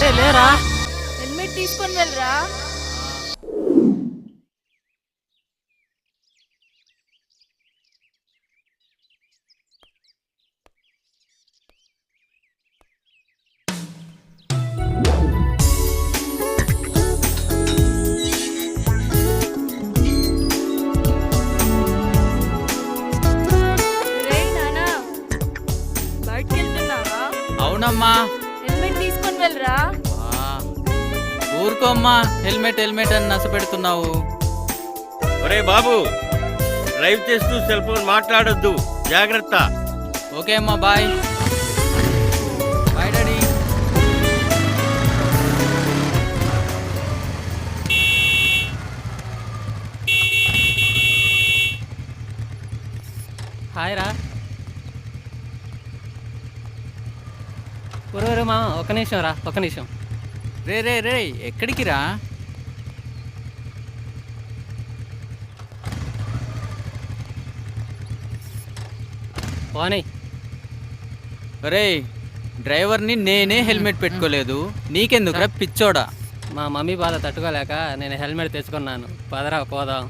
ఏ, లేరా హెల్మెట్ తీసుకొని వెళ్ళరా అవునమ్మా హెల్మెట్ తీసుకొని వెళ్ళరా? ఆ, ఊరుకోమ్మా హెల్మెట్ హెల్మెట్ అని నస పెడుతున్నావు ఒరే బాబు డ్రైవ్ చేస్తూ సెల్ ఫోన్ మాట్లాడొద్దు జాగ్రత్త. ఓకే అమ్మా బాయ్. Bye daddy. హాయ్ రా. ఊరు మా ఒక నిమిషం రా ఒక నిమిషం. రే రే రే ఎక్కడికి రా? పోనీ. రే డ్రైవర్ని నేనే హెల్మెట్ పెట్టుకోలేదు. నీకెందుకురా పిచ్చోడా? మా మమ్మీ బాధ తట్టుకోలేక నేను హెల్మెట్ తెచ్చుకున్నాను. పదరా పోదాం.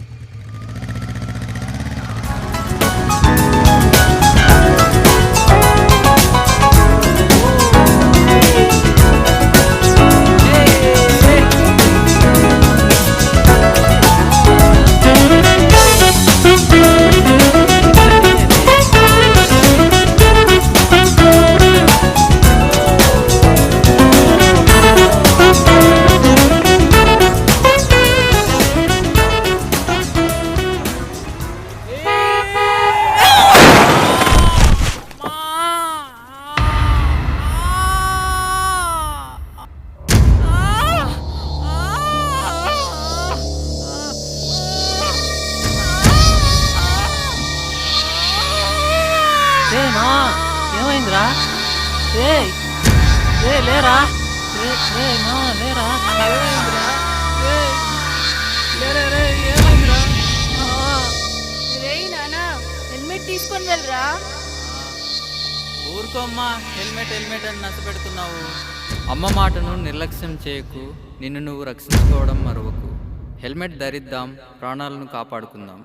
ఏ మా ఏమైందిరా? ఏ ఏ లేరా? ఏ ఏ మా లేరా? ఏమైందిరా? ఏయ్, లేరా రే ఏమైందిరా? ఆ. రేయ్ నానా హెల్మెట్ తీసుకొని వెళ్ళరా? ఊరుకోమ్మా హెల్మెట్ హెల్మెట్ అని నస పెడుతున్నావు. అమ్మ మాటను నిర్లక్ష్యం చేయకు నిన్ను నువ్వు రక్షించుకోవడం మరవకు. హెల్మెట్ ధరిద్దాం ప్రాణాలను కాపాడుకుందాం.